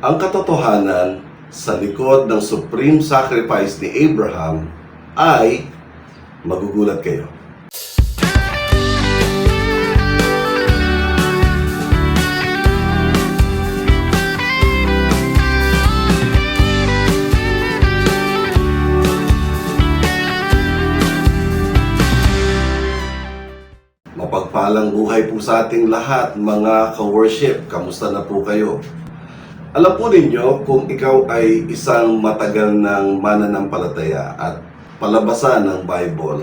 Ang katotohanan sa likod ng supreme sacrifice ni Abraham ay magugulat kayo. Mapagpalang buhay po sa ating lahat, mga ka-worship. Kamusta na po kayo? Alam po ninyo, kung ikaw ay isang matagal ng mananampalataya at palabasa ng Bible,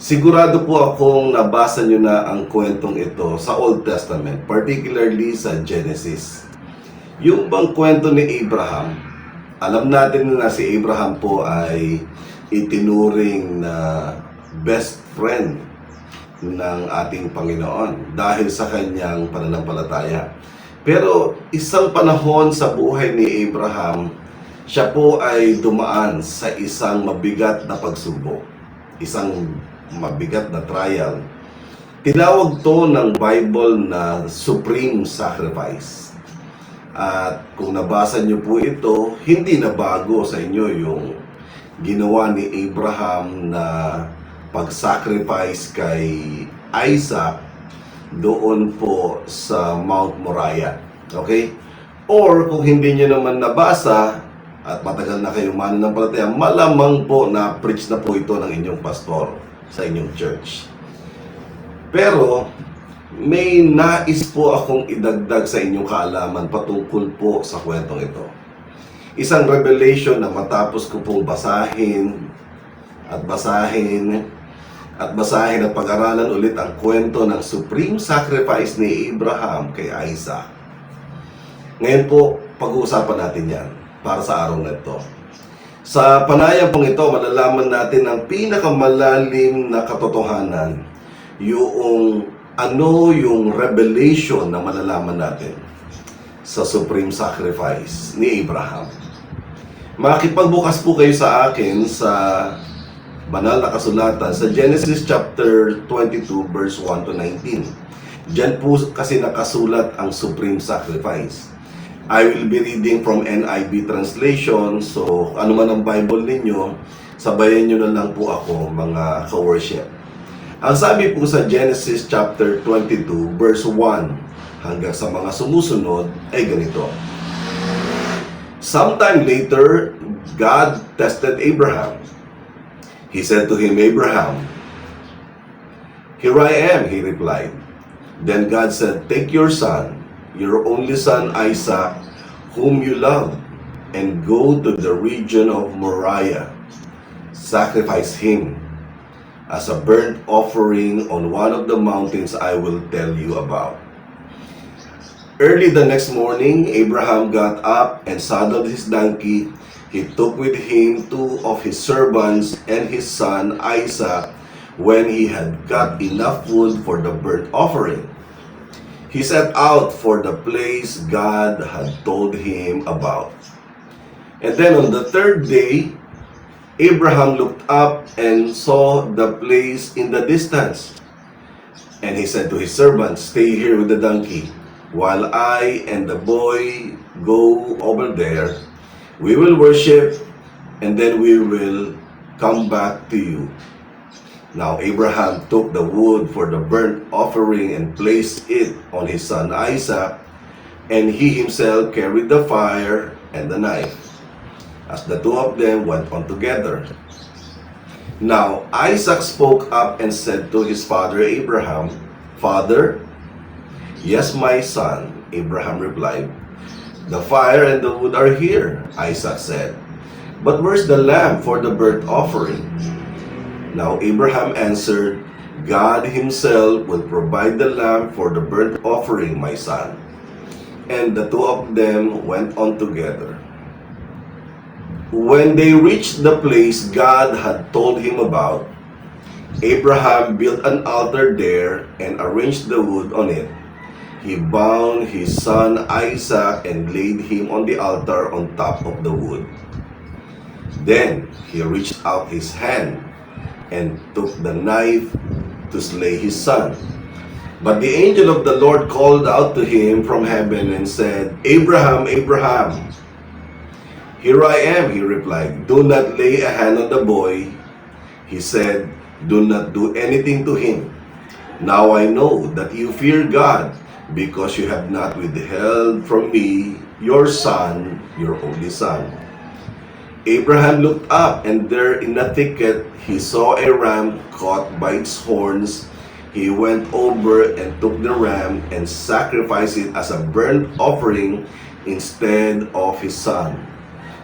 sigurado po akong nabasa nyo na ang kwentong ito sa Old Testament, particularly sa Genesis. Yung bang kwento ni Abraham, alam natin na si Abraham po ay itinuring na best friend ng ating Panginoon dahil sa kanyang pananampalataya. Pero isang panahon sa buhay ni Abraham, siya po ay dumaan sa isang mabigat na pagsubok, isang mabigat na trial. Tinawag to ng Bible na supreme sacrifice. At kung nabasa niyo po ito, hindi na bago sa inyo yung ginawa ni Abraham na pag-sacrifice kay Isaac doon po sa Mount Moriah. Okay? Or kung hindi nyo naman nabasa at matagal na kayong mananampalataya, malamang po na preach na po ito ng inyong pastor sa inyong church. Pero may nais po akong idagdag sa inyong kaalaman patungkol po sa kwentong ito. Isang revelation na matapos ko pong basahin at basahin at basahin at pag-aralan ulit ang kwento ng supreme sacrifice ni Abraham kay Isaac. Ngayon po, pag-uusapan natin yan para sa araw na ito. Sa panayam pong ito, malalaman natin ang pinakamalalim na katotohanan, yung ano yung revelation na malalaman natin sa supreme sacrifice ni Abraham. Makipagbukas po kayo sa akin sa banal na kasulatan sa Genesis chapter 22 verse 1 to 19. Diyan po kasi nakasulat ang supreme sacrifice. I will be reading from NIV translation. So, ano man ang Bible ninyo, sabayan nyo na lang po ako mga ka-worship. Ang sabi po sa Genesis chapter 22 verse 1 hanggang sa mga sumusunod ay ganito. Sometime later, God tested Abraham. He said to him, Abraham, Here I am, he replied. Then God said, Take your son, your only son Isaac, whom you love, and go to the region of Moriah. Sacrifice him as a burnt offering on one of the mountains I will tell you about. Early the next morning, Abraham got up and saddled his donkey. He took with him two of his servants and his son Isaac when he had got enough wood for the burnt offering. He set out for the place God had told him about. And then on the third day, Abraham looked up and saw the place in the distance. And he said to his servants, Stay here with the donkey, while I and the boy go over there. We will worship, and then we will come back to you. Now Abraham took the wood for the burnt offering and placed it on his son Isaac, and he himself carried the fire and the knife, as the two of them went on together. Now Isaac spoke up and said to his father Abraham, Father, yes, my son, Abraham replied. The fire and the wood are here, Isaac said. But where's the lamb for the burnt offering? Now Abraham answered, God himself will provide the lamb for the burnt offering, my son. And the two of them went on together. When they reached the place God had told him about, Abraham built an altar there and arranged the wood on it. He bound his son Isaac and laid him on the altar on top of the wood. Then he reached out his hand and took the knife to slay his son. But the angel of the Lord called out to him from heaven and said, Abraham, Abraham. Here I am, he replied. Do not lay a hand on the boy. He said, Do not do anything to him. Now I know that you fear God because you have not withheld from me your son, your only son. Abraham looked up, and there in a thicket he saw a ram caught by its horns. He went over and took the ram and sacrificed it as a burnt offering instead of his son.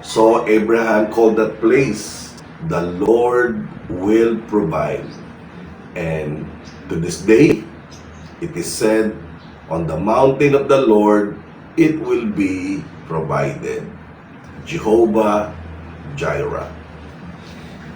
So Abraham called that place, The Lord will provide. And to this day, it is said, On the mountain of the Lord, it will be provided. Jehovah Jireh.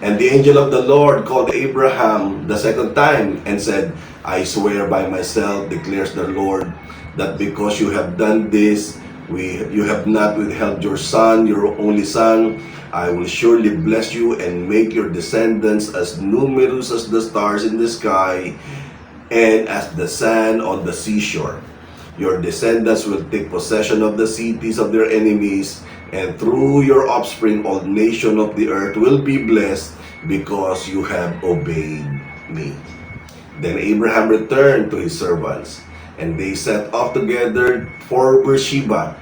And the angel of the Lord called Abraham the second time and said, I swear by myself, declares the Lord, that because you have done this, we, you have not withheld your son, your only son, I will surely bless you and make your descendants as numerous as the stars in the sky and as the sand on the seashore. Your descendants will take possession of the cities of their enemies, and through your offspring, all nation of the earth will be blessed because you have obeyed me. Then Abraham returned to his servants, and they set off together for Beersheba,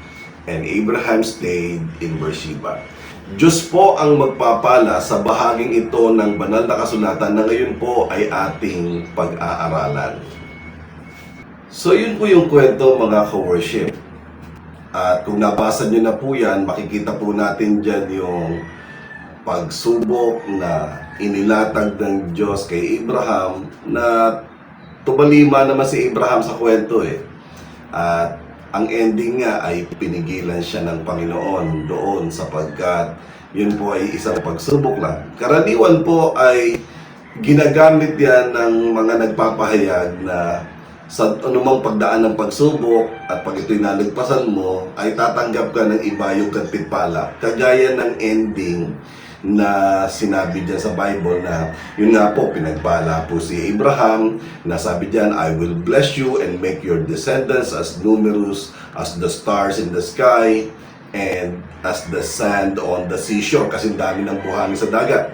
and Abraham stayed in Beersheba. Diyos po ang magpapala sa bahaging ito ng banal na kasulatan na ngayon po ay ating pag-aaralan. So yun po yung kwento mga ka-worship. At kung nabasa nyo na po yan, makikita po natin dyan yung pagsubok na inilatag ng Diyos kay Abraham na tumalima naman si Abraham sa kwento eh. At ang ending nga ay pinigilan siya ng Panginoon doon sapagkat yun po ay isang pagsubok lang. Karaniwan po ay ginagamit yan ng mga nagpapahayag na sa anumang pagdaan ng pagsubok at pag ito'y nalagpasan mo, ay tatanggap ka ng ibayog at pitpala. Kagaya ng ending na sinabi dyan sa Bible na yun nga po, pinagpala po si Abraham na sabi dyan, I will bless you and make your descendants as numerous as the stars in the sky and as the sand on the seashore kasi dami ng buhangin sa dagat.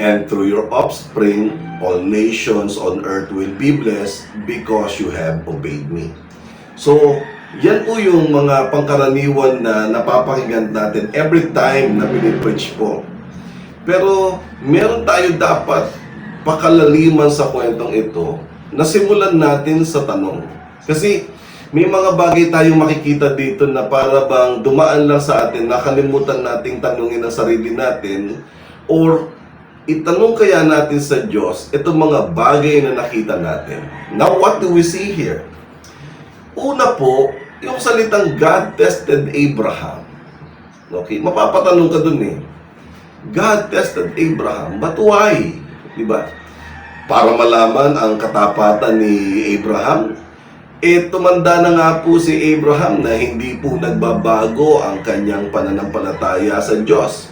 And through your offspring, all nations on earth will be blessed because you have obeyed me. So, yan po yung mga pangkaraniwan na napapakinggan natin every time na pinipreach po. Pero, meron tayo dapat pakalaliman sa kwentong ito na simulan natin sa tanong. Kasi, may mga bagay tayong makikita dito na para bang dumaan lang sa atin, nakalimutan nating tanungin ang sarili natin, or itanong kaya natin sa Diyos itong mga bagay na nakita natin. Now, what do we see here? Una po, yung salitang God tested Abraham. Okay, mapapatanong ka dun eh. God tested Abraham, but why? Diba? Para malaman ang katapatan ni Abraham, eh tumanda na nga po si Abraham na hindi po nagbabago ang kanyang pananampalataya sa Diyos.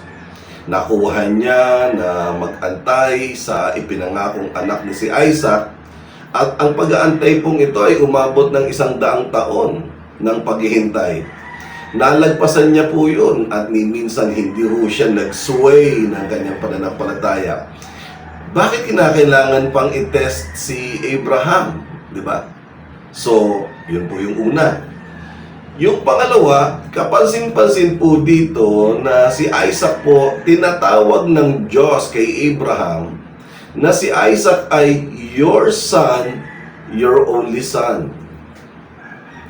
Nakuha niya na mag-antay sa ipinangakong anak ni si Isaac at ang pag-aantay pong ito ay umabot ng isang daang taon ng paghihintay. Nalagpasan niya po yun at minsan hindi ho siya nag-sway ng kanyang pananampalataya. Bakit kinakailangan pang i-test si Abraham? Di ba? So, yun po yung una. Yung pangalawa, kapansin-pansin po dito na si Isaac po tinatawag ng Diyos kay Abraham na si Isaac ay your son, your only son.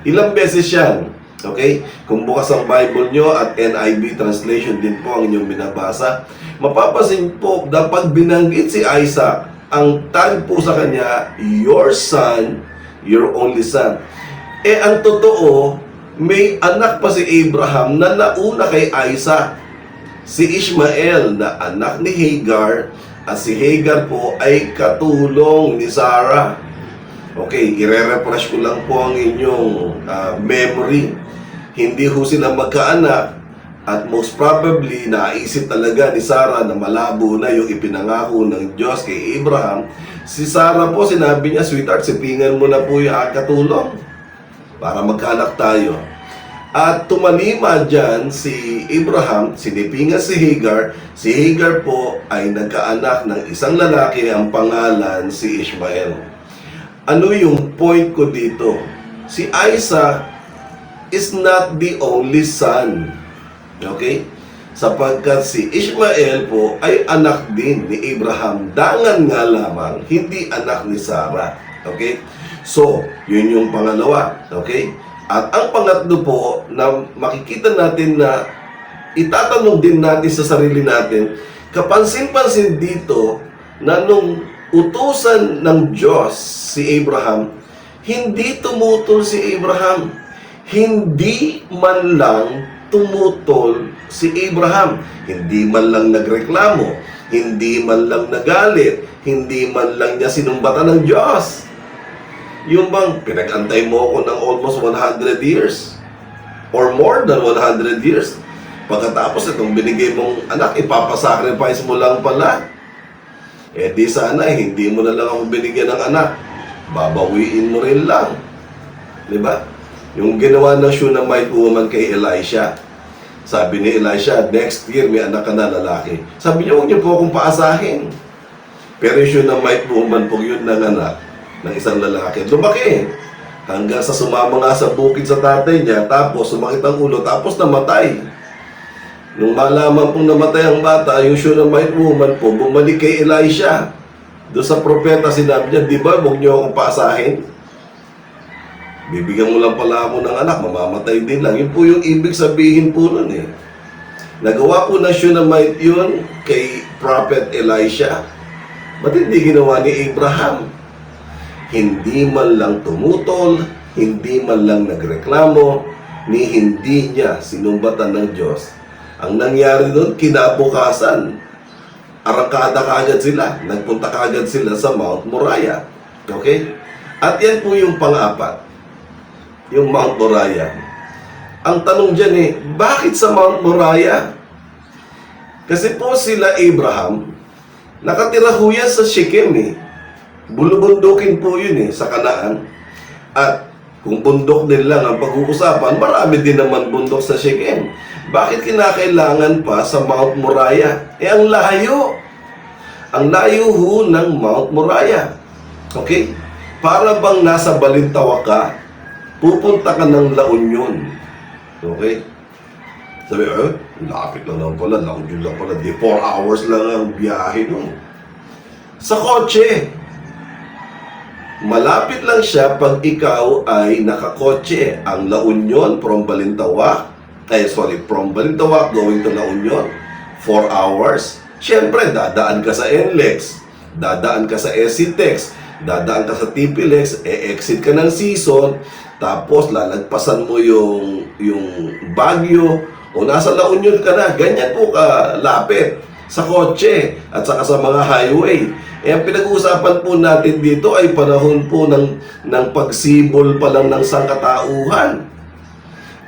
Ilang beses yan. Okay? Kung bukas ang Bible nyo at NIV translation din po ang inyong binabasa, mapapasin po na pag binanggit si Isaac, ang tag po sa kanya, your son, your only son. Eh, ang totoo, may anak pa si Abraham na nauna kay Isaac. Si Ishmael na anak ni Hagar at si Hagar po ay katulong ni Sarah. Okay, ire-refresh ko lang po ang inyong ah, memory. Hindi ho sila magkaanak At most probably, naisip talaga ni Sarah na malabo na yung ipinangako ng Diyos kay Abraham. Si Sarah po, sinabi niya, Sweetheart, sipingan mo na po yung katulong para magkaanak tayo. At tumalima dyan si Abraham, sinipingan si Hagar. Si Hagar po ay nagkaanak ng isang lalaki, ang pangalan si Ishmael. Ano yung point ko dito? Si Isaac is not the only son. Okay? Sapagkat si Ishmael po ay anak din ni Abraham. Dangan nga lamang, hindi anak ni Sarah. Okay? So, yun yung pangalawa. Okay? At ang pangatlo po na makikita natin na itatanong din natin sa sarili natin, kapansin-pansin dito na nung utusan ng Diyos si Abraham, hindi tumutol si Abraham. Hindi man lang tumutol si Abraham. Hindi man lang nagreklamo. Hindi man lang nagalit. Hindi man lang niya sinumbatan ng Diyos. Yung bang pinag-antay mo ako ng almost 100 years or more than 100 years. Pagkatapos itong binigay mong anak, ipapasacrifice mo lang pala. Eh di sana, eh, hindi mo na lang ako binigyan ng anak. Babawiin mo rin lang. Di ba? Yung ginawa ng Shunammite woman kay Elisha. Sabi ni Elisha, next year may anak ka na lalaki. Sabi niya, huwag niyo po akong paasahin. Pero yung Shunammite woman po yun ng anak ng isang lalaki. Lumaki. Hanggang sa sumama nga sa bukid sa tatay niya, tapos sumakit ang ulo, tapos namatay. Nung malaman pong namatay ang bata, yung Shunammite woman po, bumalik kay Elisha. Doon sa propeta, sinabi niya, di ba, huwag niyo akong paasahin? Bibigyan mo lang pala ako ng anak, mamamatay din lang. Yun po yung ibig sabihin po nun eh. Nagawa po na Shunammite yun kay Prophet Elisha. Ba't hindi ginawa ni Abraham? Hindi man lang tumutol, hindi man lang nagreklamo, ni hindi niya sinumbatan ng Diyos. Ang nangyari doon, kinabukasan, arangkada kaagad sila. Nagpunta kaagad sila sa Mount Moriah. Okay? At yan po yung pang-apat. Yung Mount Moriah. Ang tanong dyan eh, bakit sa Mount Moriah? Kasi po sila Abraham, nakatira ho yan sa Shechem eh. Bulubundukin po yun eh, sa Kanaan. At kung bundok din lang ang pag-uusapan, marami din naman bundok sa Shechem. Bakit kinakailangan pa sa Mount Moriah? Eh, ang layo. Ang layo ho ng Mount Moriah. Okay? Para bang nasa Balintawak ka, pupunta ka ng La Union. Okay? Sabi, eh, lapit lang naman pala, La Union lang pala. Di, 4 hours lang ang biyahe nun. Sa kotse, Malapit lang siya pag ikaw ay nakakotse. Ang La Union from Balintawak, ay sorry, from Balintawak going to La Union, 4 hours. Siyempre, dadaan ka sa NLEX, dadaan ka sa SCTEX, dadaan ka sa TPLEX, e-exit ka ng season, tapos lalagpasan mo yung, yung Baguio, o nasa La Union ka na. Ganyan po ka lapit sa kotse at saka sa mga highway. Eh, ang pinag-uusapan po natin dito ay panahon po ng, ng pagsibol pa lang ng sangkatauhan.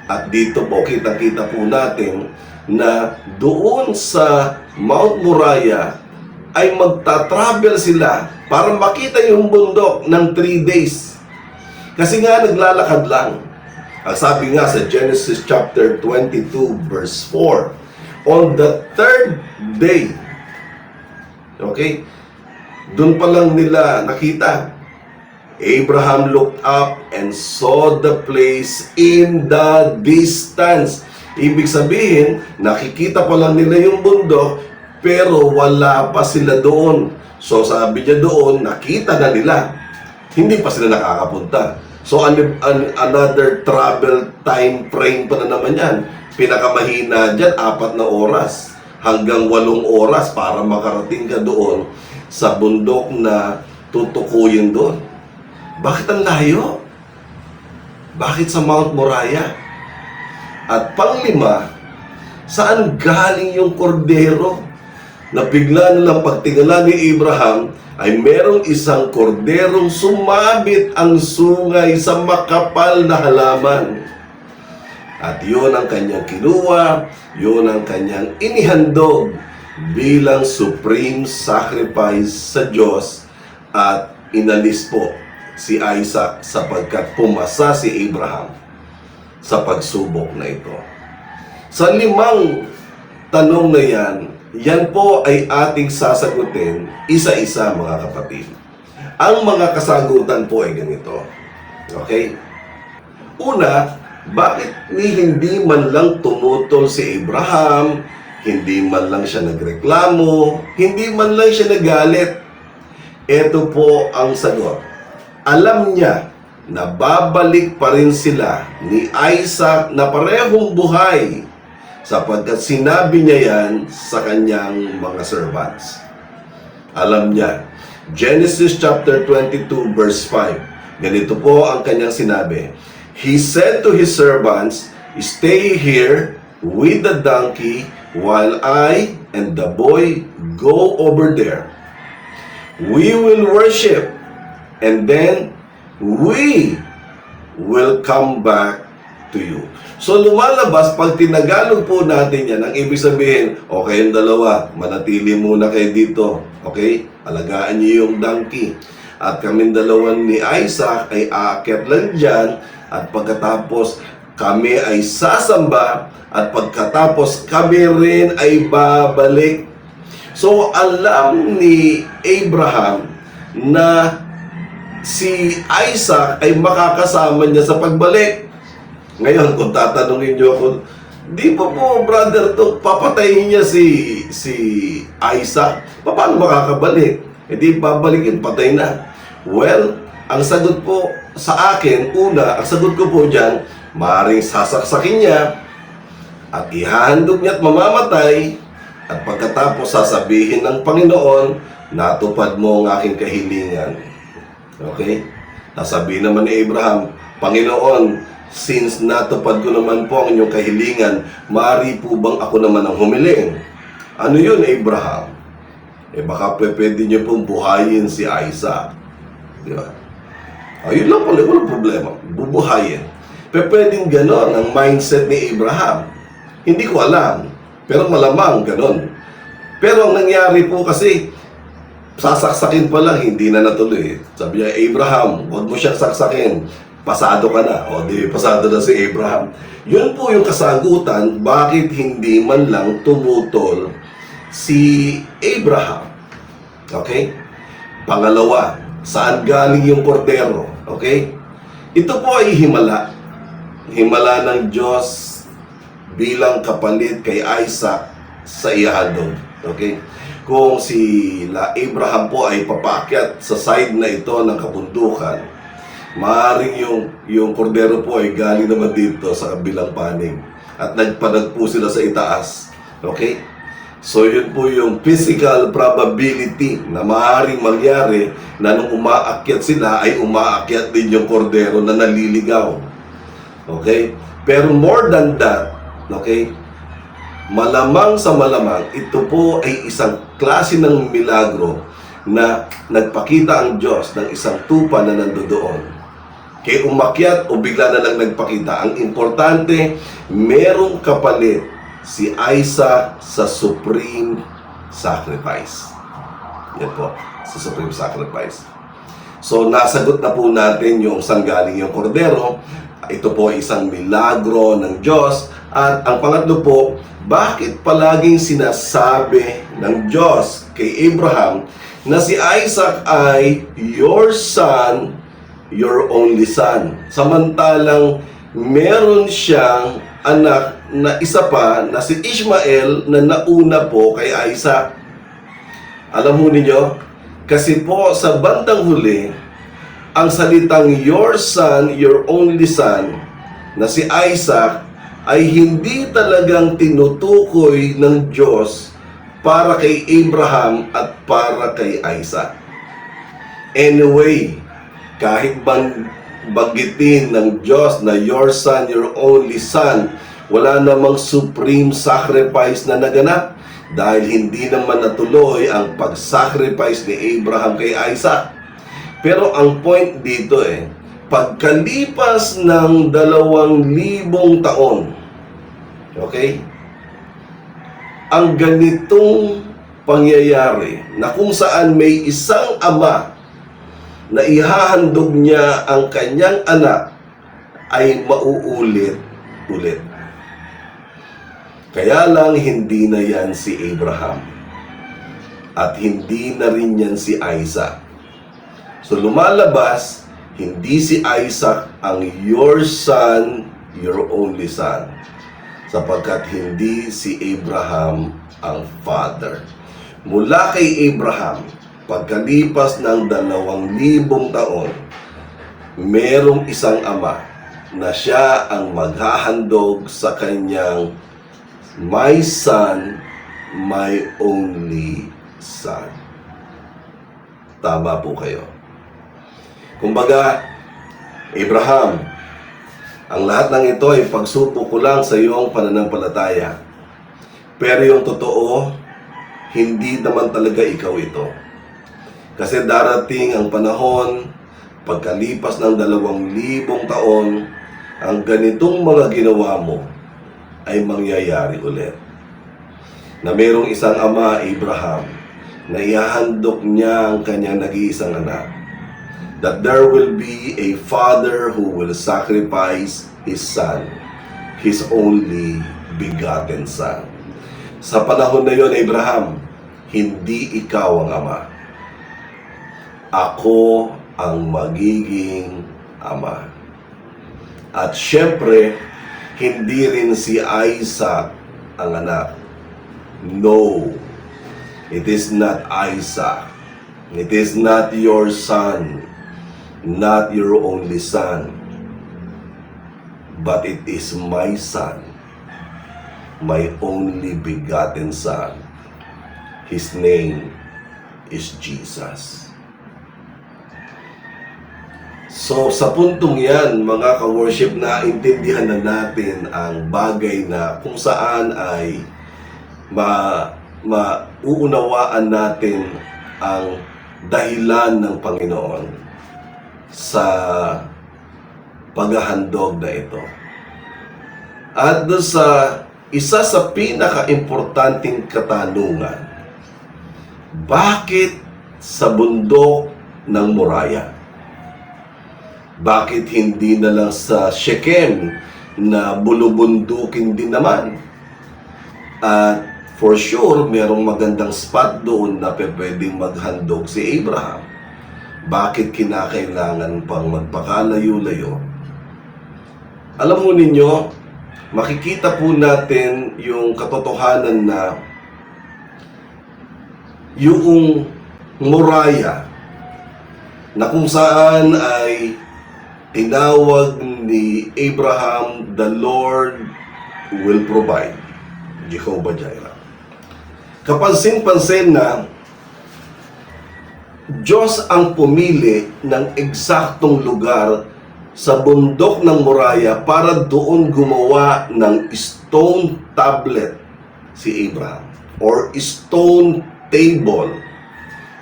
At dito po, kita-kita po natin na doon sa Mount Moriah ay magta-travel sila para makita yung bundok ng 3 days. Kasi nga naglalakad lang. Ang sabi nga sa Genesis chapter 22 verse 4, on the third day, okay, doon pa lang nila nakita. Abraham looked up and saw the place in the distance. Ibig sabihin, nakikita pa lang nila yung bundok, pero wala pa sila doon. So sabi niya doon, nakita na nila. Hindi pa sila nakakapunta. So an- an- another travel time frame pa na naman yan. Pinakamahina dyan, apat na oras hanggang walong oras para makarating ka doon sa bundok na tutukuyin doon. Bakit ang layo? Bakit sa Mount Moriah? At panglima, saan galing yung kordero na bigla nilang pagtingala ni Abraham ay merong isang korderong sumabit ang sungay sa makapal na halaman. At yun ang kanyang kinuha, yun ang kanyang inihandog bilang supreme sacrifice sa Diyos at inalis po si Isaac sapagkat pumasa si Abraham sa pagsubok na ito. Sa limang tanong na yan, yan po ay ating sasagutin isa-isa mga kapatid. Ang mga kasagutan po ay ganito. Okay? Una, bakit ni hindi man lang tumutol si Abraham, hindi man lang siya nagreklamo, hindi man lang siya nagalit? Ito po ang sagot. Alam niya na babalik pa rin sila ni Isaac na parehong buhay sapagkat sinabi niya yan sa kanyang mga servants. Alam niya. Genesis chapter 22 verse 5. Ganito po ang kanyang sinabi. He said to his servants, Stay here with the donkey while I and the boy go over there. We will worship and then we will come back to you. So lumalabas, pag tinagalog po natin yan, ang ibig sabihin, okay yung dalawa, manatili muna kayo dito. Okay? Alagaan niyo yung donkey. At kami dalawa ni Isaac ay aakyat lang dyan at pagkatapos kami ay sasamba at pagkatapos kami rin ay babalik. So alam ni Abraham na si Isaac ay makakasama niya sa pagbalik. Ngayon, kung tatanungin niyo ako, di pa po, brother, to papatayin niya si si Isaac. Paano makakabalik? E di babalikin, patay na. Well, ang sagot po sa akin, una, ang sagot ko po dyan, maaaring sasaksakin niya at ihahandog niya at mamamatay at pagkatapos sasabihin ng Panginoon, natupad mo ang aking kahilingan. Okay? Nasabi naman ni Abraham, Panginoon, since natupad ko naman po ang inyong kahilingan, maaari po bang ako naman ang humiling? Ano yun, Abraham? Eh baka pwede niyo pong buhayin si Isaac. Di ba? Ayun lang pala, walang problema. Bubuhayin. Pero pwedeng ganon ang mindset ni Abraham. Hindi ko alam. Pero malamang ganon. Pero ang nangyari po kasi, sasaksakin pa lang, hindi na natuloy. Sabi niya, Abraham, huwag mo siyang saksakin. Pasado ka na. O di, pasado na si Abraham. Yun po yung kasagutan, bakit hindi man lang tumutol si Abraham. Okay? Pangalawa, saan galing yung kordero? Okay? Ito po ay himala. Himala ng Diyos bilang kapalit kay Isaac sa iyahadong. Okay? Kung si la Abraham po ay papakyat sa side na ito ng kabundukan, maaaring yung, yung kordero po ay galing naman dito sa kabilang panig. At nagpanag po sila sa itaas. Okay? So yun po yung physical probability na maaaring mangyari na nung umaakyat sila ay umaakyat din yung kordero na naliligaw. Okay? Pero more than that, okay? Malamang sa malamang, ito po ay isang klase ng milagro na nagpakita ang Diyos ng isang tupa na nandoon. Kaya umakyat o bigla na lang nagpakita. Ang importante, merong kapalit si Isaac sa supreme sacrifice. Yan po, sa supreme sacrifice. So, nasagot na po natin yung saan galing yung kordero. Ito po isang milagro ng Diyos. At ang pangatlo po, bakit palaging sinasabi ng Diyos kay Abraham na si Isaac ay your son, your only son. Samantalang meron siyang anak na isa pa na si Ishmael na nauna po kay Isaac. Alam mo ninyo, kasi po sa bandang huli, ang salitang your son, your only son, na si Isaac, ay hindi talagang tinutukoy ng Diyos para kay Abraham at para kay Isaac. Anyway, kahit bang bagitin ng Diyos na your son, your only son, wala namang supreme sacrifice na naganap dahil hindi naman natuloy ang pag-sacrifice ni Abraham kay Isaac. Pero ang point dito eh, pagkalipas ng dalawang libong taon, okay, ang ganitong pangyayari na kung saan may isang ama na ihahandog niya ang kanyang anak ay mauulit ulit. Kaya lang hindi na yan si Abraham at hindi na rin yan si Isaac. So lumalabas, hindi si Isaac ang your son, your only son. Sapagkat hindi si Abraham ang father. Mula kay Abraham, pagkalipas ng dalawang libong taon, merong isang ama na siya ang maghahandog sa kanyang my son, my only son. Tama po kayo. Kumbaga, Abraham, ang lahat ng ito ay pagsupo ko lang sa iyong pananampalataya. Pero yung totoo, hindi naman talaga ikaw ito. Kasi darating ang panahon, pagkalipas ng dalawang libong taon, ang ganitong mga ginawa mo ay mangyayari ulit. Na mayroong isang ama, Abraham, na ihahandok niya ang kanyang nag-iisang anak. That there will be a father who will sacrifice his son, his only begotten son. Sa panahon na yon, Abraham, hindi ikaw ang ama. Ako ang magiging ama. At syempre, hindi rin si Isaac ang anak. No, it is not Isaac. It is not your son, not your only son. But it is my son, my only begotten son. His name is Jesus. So sa puntong yan, mga ka-worship, na intindihan na natin ang bagay na kung saan ay ma mauunawaan natin ang dahilan ng Panginoon sa paghahandog na ito. At doon sa isa sa pinaka-importanting katanungan, bakit sa bundok ng Moraya? Bakit hindi na lang sa Shechem na bulubundukin din naman? At for sure, merong magandang spot doon na pwedeng maghandog si Abraham. Bakit kinakailangan pang magpakalayo-layo? Alam mo ninyo, makikita po natin yung katotohanan na yung Moraya na kung saan ay tinawag ni Abraham, the Lord will provide. Jehovah Jireh. Kapansin-pansin na Diyos ang pumili ng eksaktong lugar sa bundok ng Moraya para doon gumawa ng stone tablet si Abraham or stone table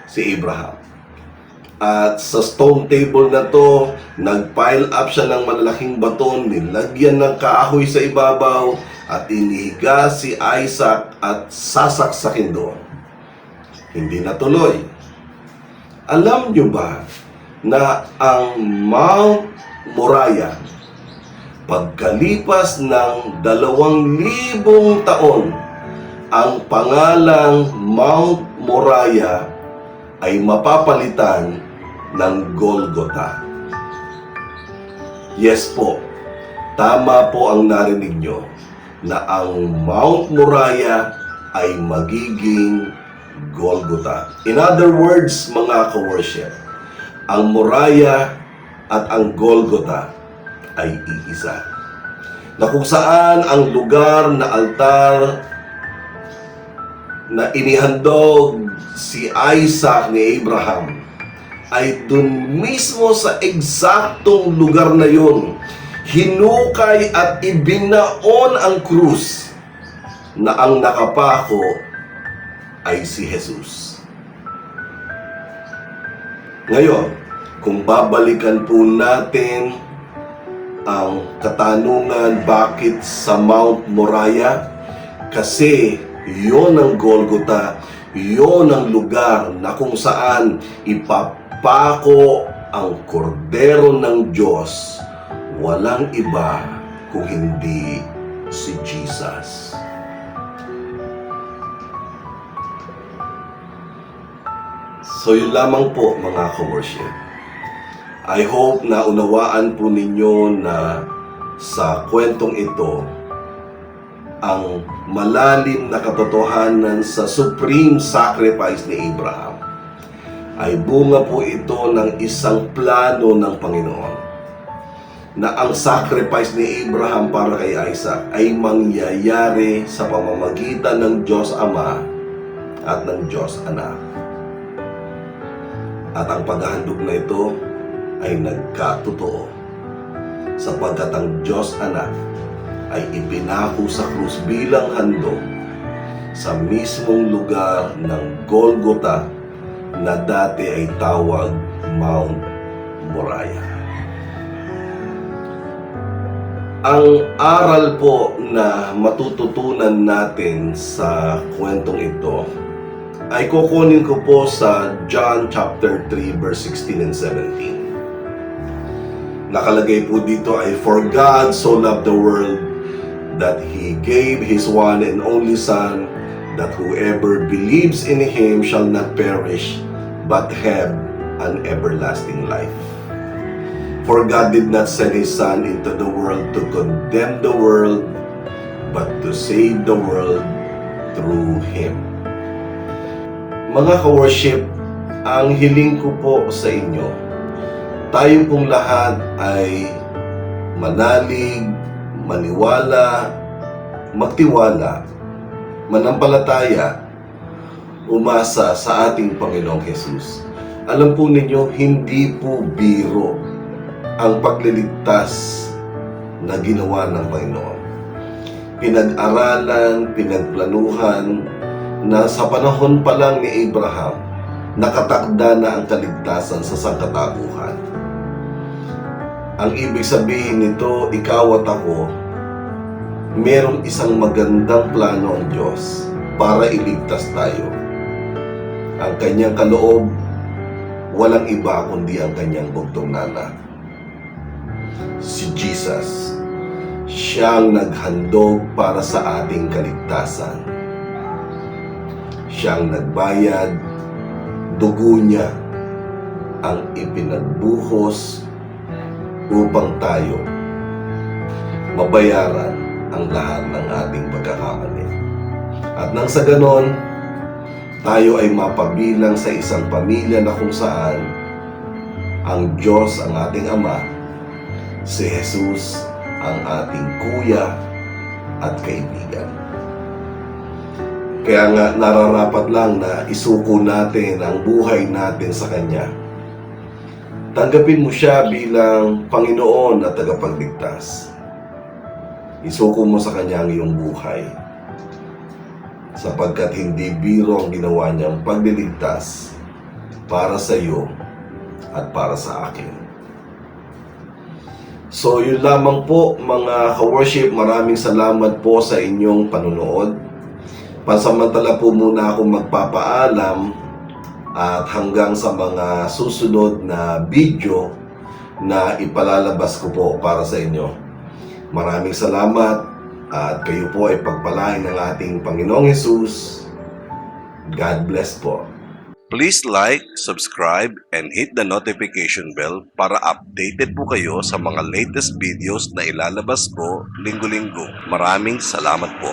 si Abraham. At sa stone table na to, nag-pile up siya ng malalaking baton, nilagyan ng kahoy sa ibabaw, at inihiga si Isaac at sasaksakin doon. Hindi natuloy. Alam nyo ba na ang Mount Moriah, pagkalipas ng dalawang libong taon, ang pangalang Mount Moriah ay mapapalitan ng Golgotha. Yes po, tama po ang narinig nyo na ang Mount Moriah ay magiging Golgotha. In other words, mga ka-worship, ang Moriah at ang Golgotha ay iisa. Na kung saan ang lugar na altar na inihandog si Isaac ni Abraham ay dun mismo sa eksaktong lugar na yun hinukay at ibinaon ang krus na ang nakapako ay si Jesus. Ngayon, Kung babalikan po natin ang katanungan bakit sa Mount Moriah, kasi yon ang Golgota, yon ang lugar na kung saan ipapako ang kordero ng Diyos, walang iba kung hindi si Jesus. So yun lamang po mga ka-worship. I hope na unawaan po ninyo na sa kwentong ito ang malalim na katotohanan sa supreme sacrifice ni Abraham ay bunga po ito ng isang plano ng Panginoon na ang sacrifice ni Abraham para kay Isaac ay mangyayari sa pamamagitan ng Diyos Ama at ng Diyos Anak. At ang paghahandog na ito ay nagkatotoo sapagkat ang Diyos Anak ay ipinako sa krus bilang handog sa mismong lugar ng Golgota na dati ay tawag Mount Moriah. Ang aral po na matututunan natin sa kwentong ito ay kukunin ko po sa John chapter 3 verse 16 and 17. Nakalagay po dito ay For God so loved the world that He gave His one and only Son that whoever believes in Him shall not perish but have an everlasting life. For God did not send His Son into the world to condemn the world, but to save the world through Him. Mga ka-worship, ang hiling ko po sa inyo, tayo pong lahat ay manalig, maniwala, magtiwala, manampalataya, umasa sa ating Panginoong Jesus. Alam po ninyo, hindi po biro ang pagliligtas na ginawa ng Panginoon. Pinag-aralan, pinagplanuhan, na sa panahon pa lang ni Abraham, nakatakda na ang kaligtasan sa sangkatauhan. Ang ibig sabihin nito, ikaw at ako, merong isang magandang plano ang Diyos para iligtas tayo. Ang kanyang kaloob, walang iba kundi ang kanyang bugtong nana. Si Jesus, siyang naghandog para sa ating kaligtasan siyang nagbayad, dugo niya ang ipinagbuhos upang tayo mabayaran ang lahat ng ating pagkakamali. At nang sa ganon, tayo ay mapabilang sa isang pamilya na kung saan ang Diyos ang ating Ama, si Jesus ang ating kuya at kaibigan. Kaya nga nararapat lang na isuko natin ang buhay natin sa Kanya. Tanggapin mo siya bilang Panginoon at tagapagligtas. Isuko mo sa Kanya ang iyong buhay. Sapagkat hindi biro ang ginawa niyang pagliligtas para sa iyo at para sa akin. So yun lamang po mga ka-worship. Maraming salamat po sa inyong panunood. Pansamantala po muna akong magpapaalam at hanggang sa mga susunod na video na ipalalabas ko po para sa inyo. Maraming salamat at kayo po ay pagpalain ng ating Panginoong Yesus. God bless po. Please like, subscribe, and hit the notification bell para updated po kayo sa mga latest videos na ilalabas ko linggo-linggo. Maraming salamat po.